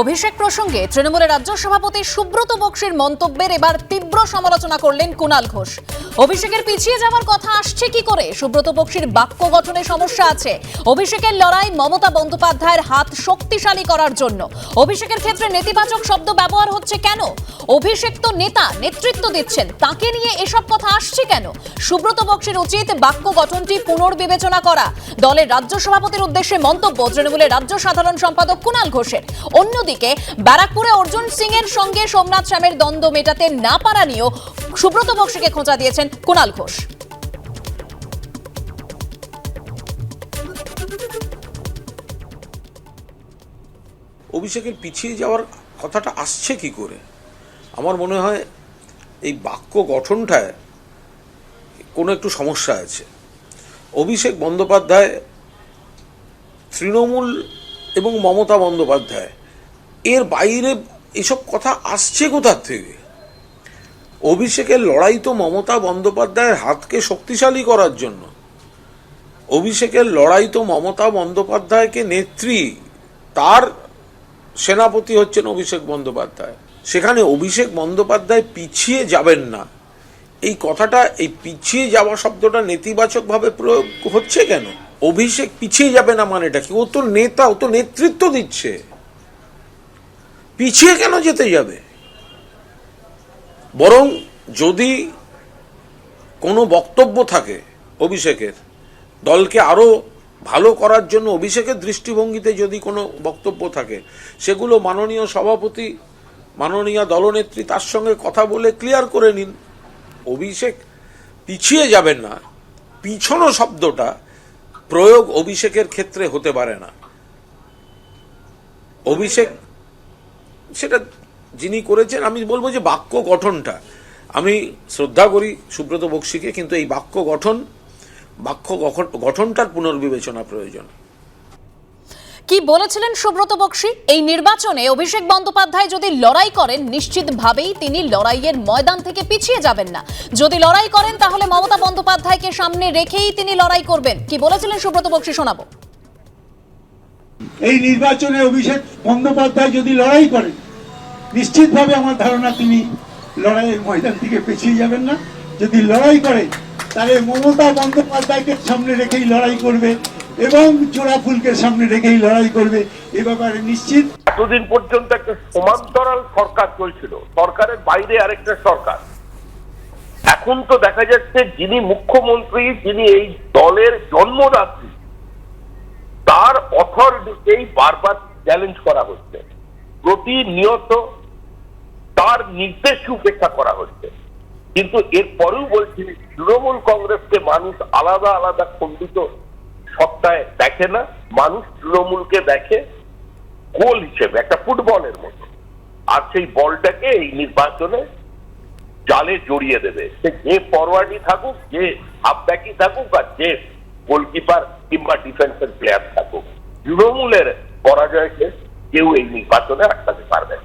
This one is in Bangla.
অভিষেক প্রসঙ্গে তৃণমূলের রাজ্য সভাপতি সুব্রত বক্সির মন্তব্যের এবার তীব্র সমালোচনা করলেন কুণাল ঘোষ। অভিষেকের পিছিয়ে যাওয়ার কথা আসছে কি করে? সুব্রত বক্সির বাক্য গঠনে সমস্যা আছে। অভিষেকের লড়াই মমতা বন্দ্যোপাধ্যায়ের হাত শক্তিশালী করার জন্য। অভিষেকের ক্ষেত্রে নেতিবাচক শব্দ ব্যবহার হচ্ছে কেন? অভিষেক তো নেতা, নেতৃত্ব দিচ্ছেন। তাকে নিয়ে এসব কথা আসছে কেন? সুব্রত বক্সির উচিত বাক্য গঠনটি পুনর্বিবেচনা করা। দলের রাজ্য সভাপতির উদ্দেশ্যে মন্তব্য, তৃণমূলের রাজ্য সাধারণ সম্পাদক কুণাল ঘোষের। অন্যদিকে ব্যারাকপুরে অর্জুন সিং এর সঙ্গে সোমনাথ শ্যামের দ্বন্দ্ব মেটাতে না পারা নিয়েও সুব্রত বক্সিকে খোঁচা দিয়েছেন কুণাল ঘোষ। অভিষেকের পিছিয়ে যাওয়ার কথাটা আসছে কি করে? আমার মনে হয় এই বাক্য গঠনটায় কোনো একটু সমস্যা আছে। অভিষেক বন্দ্যোপাধ্যায়, তৃণমূল এবং মমতা বন্দ্যোপাধ্যায় এর বাইরে এসব কথা আসছে কোথার থেকে? অভিষেকের লড়াই তো মমতা বন্দ্যোপাধ্যায়ের হাতকে শক্তিশালী করার জন্য। অভিষেকের লড়াই তো মমতা বন্দ্যোপাধ্যায়কে নেত্রী, তার সেনাপতি হচ্ছেন অভিষেক বন্দ্যোপাধ্যায়। সেখানে অভিষেক বন্দ্যোপাধ্যায় পিছিয়ে যাবেন না। এই কথাটা, এই পিছিয়ে যাওয়া শব্দটা নেতিবাচকভাবে প্রয়োগ হচ্ছে কেন? অভিষেক পিছিয়ে যাবে না মানেটা কি? ও তো নেতা, ও তো নেতৃত্ব দিচ্ছে। পিছিয়ে কেন যেতে যাবে? বরং যদি কোনো বক্তব্য থাকে অভিষেকের, দলকে আরও ভালো করার জন্য অভিষেকের দৃষ্টিভঙ্গিতে যদি কোনো বক্তব্য থাকে, সেগুলো মাননীয় সভাপতি, মাননীয় দলনেত্রী তার সঙ্গে কথা বলে ক্লিয়ার করে নিন। অভিষেক পিছিয়ে যাবেন না। পিছনো শব্দটা প্রয়োগ অভিষেকের ক্ষেত্রে হতে পারে না। অভিষেক সেটা যিনি করেছেন, আমি বলব যে বাক্য গঠনটা। আমি শ্রদ্ধা করি সুব্রত বক্সিকে, কিন্তু এই বাক্য গঠন, বাক্য গঠন- গঠনটার পুনর্বিবেচনা প্রয়োজন। কি বলেছিলেন সুব্রত বক্সি? এই নির্বাচনে অভিষেক বন্দ্যোপাধ্যায় যদি লড়াই করেন, নিশ্চিতভাবেই তিনি লড়াইয়ের ময়দান থেকে পিছিয়ে যাবেন না। যদি লড়াই করেন, তাহলে মমতা বন্দ্যোপাধ্যায়কে সামনে রেখেই তিনি লড়াই করবেন। কি বলেছিলেন সুব্রত বক্সি শোনাবো। এই নির্বাচনে অভিষেক বন্দ্যোপাধ্যায় যদি লড়াই করেন নিশ্চিতভাবে আমার ধারণা তিনি লড়াইয়ের ময়দান থেকে পিছিয়ে যাবেন না। যদি লড়াই করে, তাহলে মমতা বন্দ্যোপাধ্যায়কে সামনে রেখেই লড়াই করবে এবং জোড়া ফুলকে সামনে রেখেই লড়াই করবে। এ ব্যাপারে নিশ্চিত। এতদিন পর্যন্ত একটা সমান্তরাল সরকার চলছিল। সরকারের বাইরে আরেকটা সরকার। এখন তো দেখা যাচ্ছে যিনি মুখ্যমন্ত্রী, যিনি এই দলের জন্মদাত্রী তার অথরিটিকেই বারবার চ্যালেঞ্জ করা হচ্ছে। প্রতিনিয়ত তার নির্দেশ উপেক্ষা করা হচ্ছে। কিন্তু এরপরেও বলছি, তৃণমূল কংগ্রেসকে মানুষ আলাদা আলাদা খণ্ডিত সত্তায় দেখে না। মানুষ তৃণমূলকে দেখে গোল হিসেবে, একটা ফুটবলের মতো। আর সেই বলটাকে এই নির্বাচনে জালে জড়িয়ে দেবে। সে যে ফরওয়ার্ডই থাকুক, যে হাফব্যাকই থাকুক, আর যে গোলকিপার কিংবা ডিফেন্সের প্লেয়ার থাকুক। তৃণমূলের পরাজয়কে কেউ এই নির্বাচনে আটকাতে না।